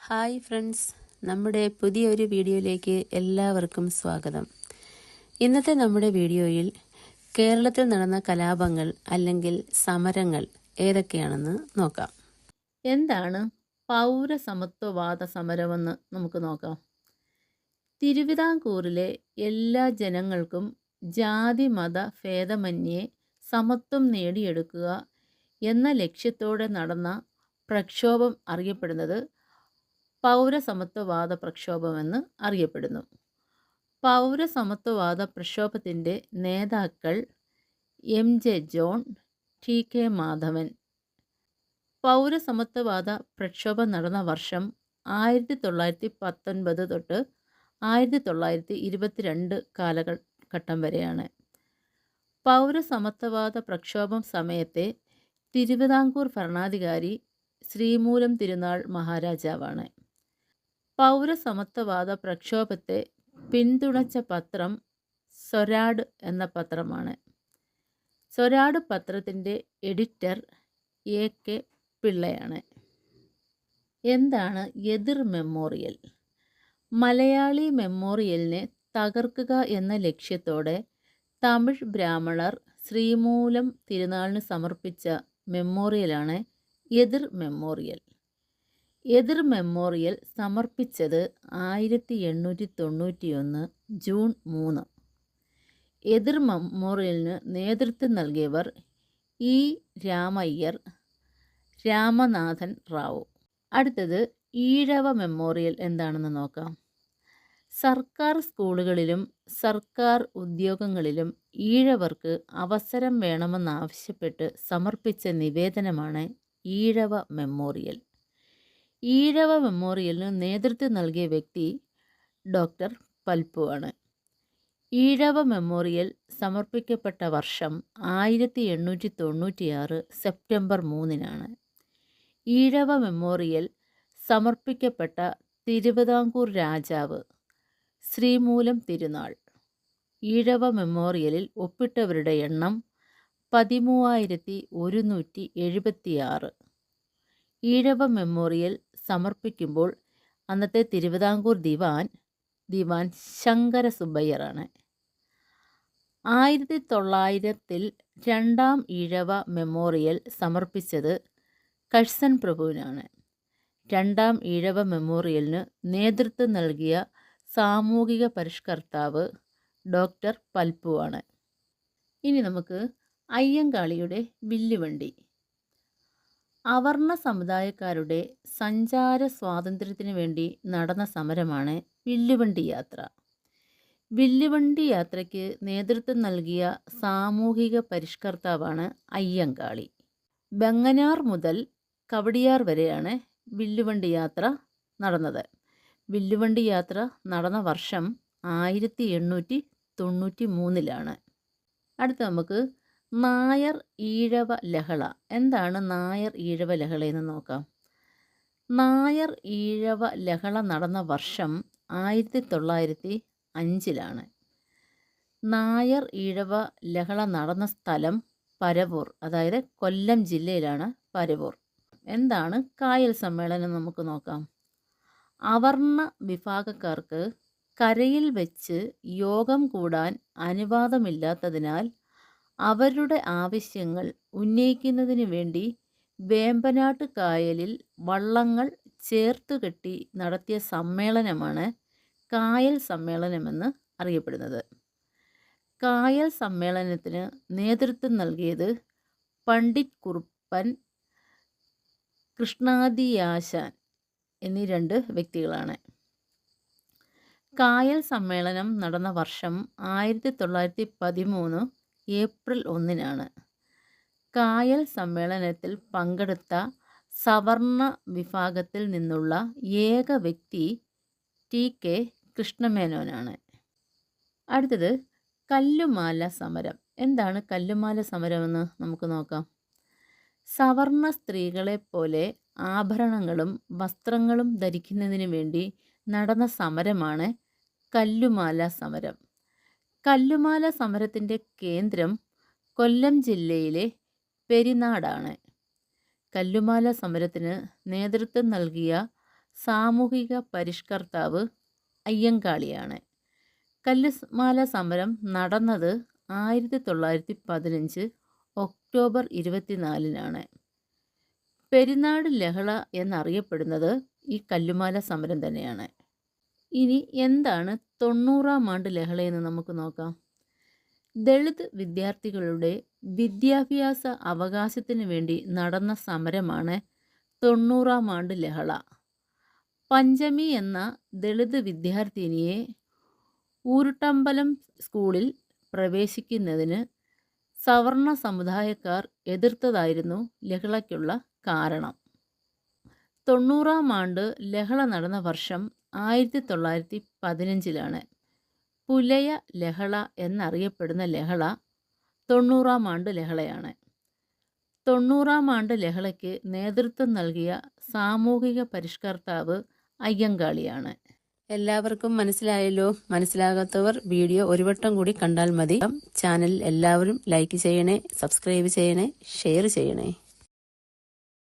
Hi friends. നമ്മുടെ പുതിയൊരു വീഡിയോയിലേക്ക് എല്ലാവർക്കും സ്വാഗതം. ഇന്നത്തെ നമ്മുടെ വീഡിയോയിൽ കേരളത്തിൽ നടന്ന കലാപങ്ങൾ അല്ലെങ്കിൽ സമരങ്ങൾ ഏതൊക്കെയാണെന്ന് നോക്കാം. എന്താണ് പൗരസമത്വവാദ സമരമെന്ന് നമുക്ക് നോക്കാം. തിരുവിതാംകൂറിലെ എല്ലാ ജനങ്ങൾക്കും ജാതി മത ഭേദമന്യേ സമത്വം നേടിയെടുക്കുക എന്ന ലക്ഷ്യത്തോടെ നടന്ന പ്രക്ഷോഭം അറിയപ്പെടുന്നത് പൗരസമത്വവാദ പ്രക്ഷോഭമെന്ന് അറിയപ്പെടുന്നു. പൗരസമത്വവാദ പ്രക്ഷോഭത്തിന്റെ നേതാക്കൾ M. J. John T. K. Madhavan. പൗരസമത്വവാദ പ്രക്ഷോഭം നടന്ന വർഷം ആയിരത്തി തൊള്ളായിരത്തി പത്തൊൻപത് തൊട്ട് ആയിരത്തി തൊള്ളായിരത്തി ഇരുപത്തിരണ്ട് കാലഘട്ടം വരെയാണ്. പൗരസമത്വവാദ പ്രക്ഷോഭം സമയത്തെ തിരുവിതാംകൂർ ഭരണാധികാരി ശ്രീമൂലം തിരുനാൾ മഹാരാജാവാണ്. പൗരസമത്വവാദ പ്രക്ഷോഭത്തെ പിന്തുണച്ച പത്രം സ്വരാഡ് എന്ന പത്രമാണ്. സ്വരാട് പത്രത്തിന്റെ എഡിറ്റർ എ കെ പിള്ളയാണ്. എന്താണ് എതിർ മെമ്മോറിയൽ? മലയാളി മെമ്മോറിയലിനെ തകർക്കുക എന്ന ലക്ഷ്യത്തോടെ തമിഴ് ബ്രാഹ്മണർ ശ്രീമൂലം തിരുനാളിന് സമർപ്പിച്ച മെമ്മോറിയലാണ് എതിർ മെമ്മോറിയൽ. എതിർ മെമ്മോറിയൽ സമർപ്പിച്ചത് ആയിരത്തി എണ്ണൂറ്റി തൊണ്ണൂറ്റിയൊന്ന് ജൂൺ മൂന്ന്. എതിർ മെമ്മോറിയലിന് നേതൃത്വം നൽകിയവർ ഇ. രാമയ്യർ രാമനാഥൻ റാവു. അടുത്തത് ഈഴവ മെമ്മോറിയൽ എന്താണെന്ന് നോക്കാം. സർക്കാർ സ്കൂളുകളിലും സർക്കാർ ഉദ്യോഗങ്ങളിലും ഈഴവർക്ക് അവസരം വേണമെന്നാവശ്യപ്പെട്ട് സമർപ്പിച്ച നിവേദനമാണ് ഈഴവ മെമ്മോറിയൽ. ഈഴവ മെമ്മോറിയലിന് നേതൃത്വം നൽകിയ വ്യക്തി ഡോക്ടർ പൽപ്പു ആണ്. ഈഴവ മെമ്മോറിയൽ സമർപ്പിക്കപ്പെട്ട വർഷം ആയിരത്തി എണ്ണൂറ്റി തൊണ്ണൂറ്റിയാറ് സെപ്റ്റംബർ മൂന്നിനാണ്. ഈഴവ മെമ്മോറിയൽ സമർപ്പിക്കപ്പെട്ട തിരുവിതാംകൂർ രാജാവ് ശ്രീമൂലം തിരുനാൾ. ഈഴവ മെമ്മോറിയലിൽ ഒപ്പിട്ടവരുടെ എണ്ണം പതിമൂവായിരത്തി ഒരുന്നൂറ്റി എഴുപത്തിയാറ് ഈഴവ മെമ്മോറിയൽ സമർപ്പിക്കുമ്പോൾ അന്നത്തെ തിരുവിതാംകൂർ ദിവാൻ ദിവാൻ ശങ്കര സുബ്ബയ്യറാണ് ആയിരത്തി തൊള്ളായിരത്തിൽ രണ്ടാം ഈഴവ മെമ്മോറിയൽ സമർപ്പിച്ചത് കഴ്സൻ പ്രഭുവിനാണ്. രണ്ടാം ഈഴവ മെമ്മോറിയലിന് നേതൃത്വം നൽകിയ സാമൂഹിക പരിഷ്കർത്താവ് ഡോക്ടർ പൽപ്പുവാണ്. ഇനി നമുക്ക് അയ്യങ്കാളിയുടെ വില്ലുവണ്ടി അവർണ സമുദായക്കാരുടെ സഞ്ചാര സ്വാതന്ത്ര്യത്തിന് വേണ്ടി നടന്ന സമരമാണ് വില്ലുവണ്ടി യാത്ര. വില്ലുവണ്ടി യാത്രയ്ക്ക് നേതൃത്വം നൽകിയ സാമൂഹിക പരിഷ്കർത്താവാണ് അയ്യങ്കാളി. ബെങ്ങനാർ മുതൽ കവടിയാർ വരെയാണ് വില്ലുവണ്ടി യാത്ര നടന്നത്. വില്ലുവണ്ടി യാത്ര നടന്ന വർഷം ആയിരത്തി എണ്ണൂറ്റി തൊണ്ണൂറ്റി മൂന്നിലാണ് അടുത്ത നമുക്ക് നായർ ഈഴവ ലഹള. എന്താണ് നായർ ഈഴവ ലഹള എന്ന് നോക്കാം. നായർ ഈഴവ ലഹള നടന്ന വർഷം ആയിരത്തി തൊള്ളായിരത്തി അഞ്ചിലാണ് നായർ ഈഴവ ലഹള നടന്ന സ്ഥലം പരവൂർ അതായത് കൊല്ലം ജില്ലയിലാണ് പരവൂർ. എന്താണ് കായൽ സമ്മേളനം നമുക്ക് നോക്കാം. അവർണ വിഭാഗക്കാർക്ക് കരയിൽ വെച്ച് യോഗം കൂടാൻ അനുവാദമില്ലാത്തതിനാൽ അവരുടെ ആവശ്യങ്ങൾ ഉന്നയിക്കുന്നതിനു വേണ്ടി വേമ്പനാട്ട് കായലിൽ വള്ളങ്ങൾ ചേർത്തുകെട്ടി നടത്തിയ സമ്മേളനമാണ് കായൽ സമ്മേളനമെന്ന് അറിയപ്പെടുന്നത്. കായൽ സമ്മേളനത്തിന് നേതൃത്വം നൽകിയത് പണ്ഡിറ്റ് കുറുപ്പൻ കൃഷ്ണാദിയാശാൻ എന്നീ രണ്ട് വ്യക്തികളാണ്. കായൽ സമ്മേളനം നടന്ന വർഷം ആയിരത്തി തൊള്ളായിരത്തി പതിമൂന്ന് ഏപ്രിൽ ഒന്നിനാണ്. കായൽ സമ്മേളനത്തിൽ പങ്കെടുത്ത സവർണ വിഭാഗത്തിൽ നിന്നുള്ള ഏക വ്യക്തി ടി. കെ. കൃഷ്ണമേനോനാണ്. അടുത്തത് കല്ലുമാല സമരം. എന്താണ് കല്ലുമാല സമരമെന്ന് നമുക്ക് നോക്കാം. സവർണ സ്ത്രീകളെ പോലെ ആഭരണങ്ങളും വസ്ത്രങ്ങളും ധരിക്കുന്നതിന് വേണ്ടി നടന്ന സമരമാണ് കല്ലുമാല സമരം. കല്ലുമാല സമരത്തിന്റെ കേന്ദ്രം കൊല്ലം ജില്ലയിലെ പെരിനാടാണ്. കല്ലുമാല സമരത്തിന് നേതൃത്വം നൽകിയ സാമൂഹിക പരിഷ്കർത്താവ് അയ്യങ്കാളിയാണ്. കല്ലുമാല സമരം നടന്നത് ആയിരത്തി തൊള്ളായിരത്തി പതിനഞ്ച് ഒക്ടോബർ ഇരുപത്തിനാലിനാണ്. പെരിനാട് ലഹള എന്നറിയപ്പെടുന്നത് ഈ കല്ലുമാല സമരം തന്നെയാണ്. ഇനി എന്താണ് തൊണ്ണൂറാം ആണ്ട് ലഹളയെന്ന് നമുക്ക് നോക്കാം. ദളിത് വിദ്യാർത്ഥികളുടെ വിദ്യാഭ്യാസ അവകാശത്തിന് വേണ്ടി നടന്ന സമരമാണ് തൊണ്ണൂറാം ആണ്ട് ലഹള. പഞ്ചമി എന്ന ദളിത് വിദ്യാർത്ഥിനിയെ ഊരുട്ടമ്പലം സ്കൂളിൽ പ്രവേശിക്കുന്നതിന് സവർണ സമുദായക്കാർ എതിർത്തതായിരുന്നു ലഹളയ്ക്കുള്ള കാരണം. തൊണ്ണൂറാം ആണ്ട് ലഹള നടന്ന വർഷം ആയിരത്തി തൊള്ളായിരത്തി പതിനഞ്ചിലാണ് പുലയ ലഹള എന്നറിയപ്പെടുന്ന ലഹള തൊണ്ണൂറാം ആണ്ട് ലഹളയാണ്. തൊണ്ണൂറാം ആണ്ട് ലഹളയ്ക്ക് നേതൃത്വം നൽകിയ സാമൂഹിക പരിഷ്കർത്താവ് അയ്യങ്കാളിയാണ്. എല്ലാവർക്കും മനസ്സിലായല്ലോ? മനസ്സിലാകാത്തവർ വീഡിയോ ഒരു വട്ടം കൂടി കണ്ടാൽ മതി. ചാനൽ എല്ലാവരും ലൈക്ക് ചെയ്യണേ സബ്സ്ക്രൈബ് ചെയ്യണേ ഷെയർ ചെയ്യണേ.